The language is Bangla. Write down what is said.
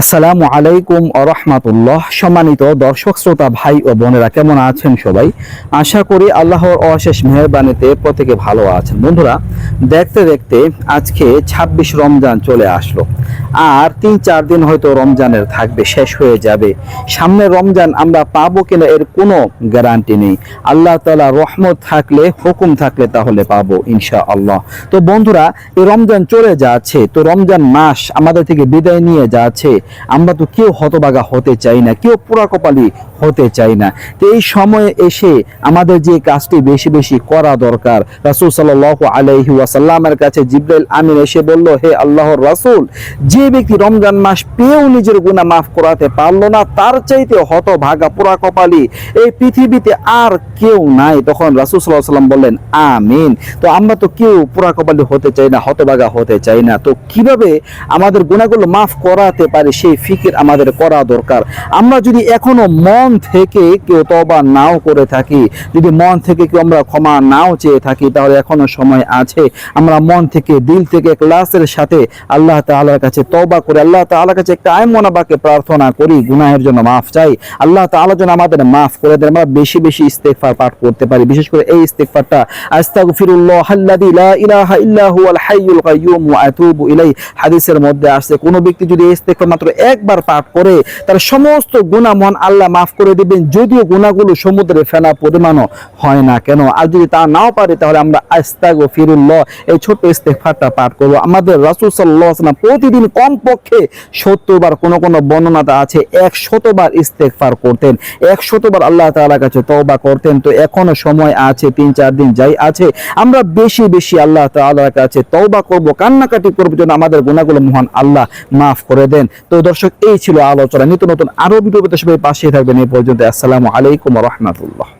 আসসালামু আলাইকুম রহমাতুল্লাহ। সম্মানিত দর্শক, শ্রোতা, ভাই ও বোনেরা, কেমন আছেন সবাই? আশা করি আল্লাহর অশেষ মেহরবানিতে প্রত্যেকে ভালো আছেন। বন্ধুরা, দেখতে দেখতে আজকে ২৬ রমজান চলে আসলো। আর তিন চার দিন হয়তো রমজানের থাকবে, শেষ হয়ে যাবে। সামনে রমজান আমরা পাবো কিনা এর কোনো গ্যারান্টি নেই। আল্লাহ তালা রহমত থাকলে, হুকুম থাকলে তাহলে পাবো ইনশা আল্লাহ তো বন্ধুরা, এই রমজান চলে যাচ্ছে। তো রমজান মাস আমাদের থেকে বিদায় নিয়ে যাচ্ছে। আমরা তো কেউ হতবাগা হতে চাই না, কেউ পুরা কপালি হতে চাই না। তো এই সময়ে এসে আমাদের যে কাজটি বেশি বেশি করা দরকার, রাসূল সাল্লাল্লাহু আলাইহি ওয়াসাল্লামের কাছে জিব্রাইল আমিন এসে বলল, হে আল্লাহর রাসূল, যে ব্যক্তি রমজান মাস পেয়েও নিজের গুনাহ মাফ করাতে পারল না, তার চাইতে হতভাগা পোড়া কপালি এই পৃথিবীতে আর কেউ নাই। তখন রাসূল আলাইহি সাল্লাম বললেন, আমিন। তো আমরা তো কেউ পোড়া কপালি হতে চাই না হতভাগা হতে চাই না। তো কীভাবে আমাদের গুণাগুলো মাফ করাতে পারে? সেই ফিকির আমাদের করা দরকার। আমরা যদি এখনও মন থেকে কেউ তবা নাও করে থাকি, যদি মন থেকে কেউ আমরা ক্ষমা নাও চেয়ে থাকি, তাহলে এখনও সময় আছে। আমরা মন থেকে, দিল থেকে ক্লাসের সাথে আল্লাহ তাআলার কাছে তবা করে, আল্লাহ তাআলার কাছে একটা আয়মনাবাকে প্রার্থনা করি, গুনাহের জন্য মাফ চাই। আল্লাহ তাআলা যেন আমাদের মাফ করে দেন, আমরা বেশি বেশি ইস্তেগফার পাঠ করতে পারি। বিশেষ করে এই ইস্তেগফারটা আস্তাগফিরুল্লাহ আল্লাযী লা ইলাহা ইল্লা হুয়াল হাইয়ুল কাইয়্যুম ওয়া আতুবু ইলাই হাদিসের মধ্যে আসছে, কোন ব্যক্তি যদি এই ইস্তেগফার মাত্র একবার পাঠ করে তার সমস্ত গুনাহ মহান আল্লাহ মাফ করে দিবেন। যদিও গুনাহগুলো সমুদ্রে ফেলা পরিমাণও হয় না কেন? আর যদি তা নাও পারে, তাহলে আমরা আস্তাগফিরুল্লাহ, এই ছোট্ট ইস্তেগফারটা পাঠ করব। আমাদের রাসূল আলাইহি প্রতিদিন কমপক্ষে 70 কোনো কোনো বর্ণনাটা আছে 100 বার ইস্তেগফার করতেন 100 বার আল্লাহ তাআলার কাছে তওবা করতেন। তো এখনও সময় আছে তিন চার দিন যাই আছে, আমরা বেশি বেশি আল্লাহ তাআলার কাছে তওবা করব, কান্নাকাটি করব যেন আমাদের গুনাহগুলো মহান আল্লাহ মাফ করে দেন। তো দর্শক, এই ছিল আলোচনা। নিত্য নতুন আরও ভিডিও পেতে সবাই পাশে থাকবেন। এই পর্যন্ত আসসালামু আলাইকুম রহমতুল্লাহ।